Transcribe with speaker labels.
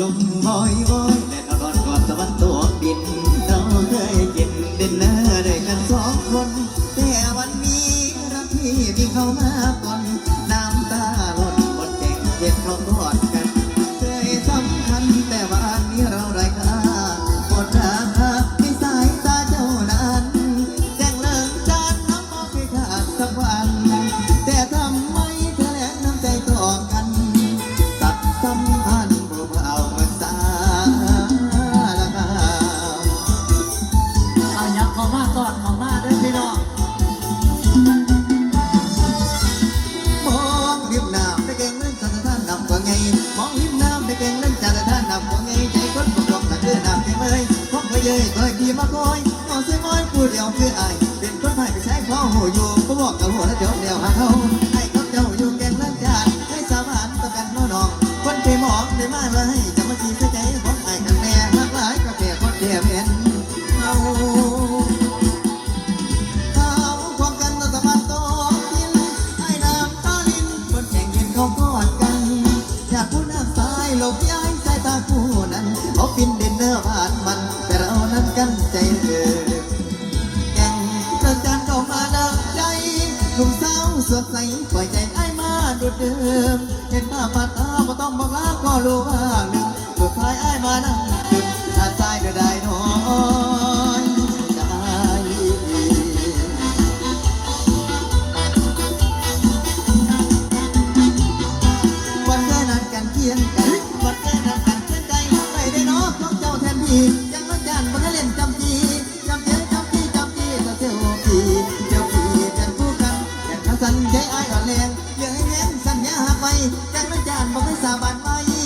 Speaker 1: ลมวอยวอยและนอนกอดสวรรค์ตัวบินเราเคยเจ็นเดินหน้าได้กันสองคน แต่วันนี้รักพี่มีเข้ามาก่อน น้ำตาหล่นมดแดงเจ็บเขาก่อน เก่งนั้นจะท่านนำของ่ายใจคนของดอกตะเกือนำเก่งเลยพกไปเยยคอยดีมาคอยมอนซื้อมอยพูดเดียวคือไอเป็นคนไทยไปใช้ข้อหูอยู่ก็บอกกับหัวแล้วเดี๋เดียวหาเขาให้เขาเจ้าอยู่เก่งนั้นจัดให้สามานต่อกันน้องคนไปมองได้มาเลย เขาฟินดินเนอร์ผ่านมันแต่เรานั้นกันใจเกินแก่งเดินจานเข้ามาดังใจหนุ่มสาวสดใสปล่อยใจไอ้มาดูดเดิมเห็นหน้าปัดตาก็ต้องบอกลาก็รู้ว่า วกเจ้าแทนยังมาจานมาเล่นจำจีจำเจจำจีจำจีจะเที่ยวพี่เที่ยวพี่เป็นคู่กันแต่ข้าสันใจไอ้ายอ่อนแรงเยอะให้แยงสัญญาไปยังมาจานบอกให้สาบานไม่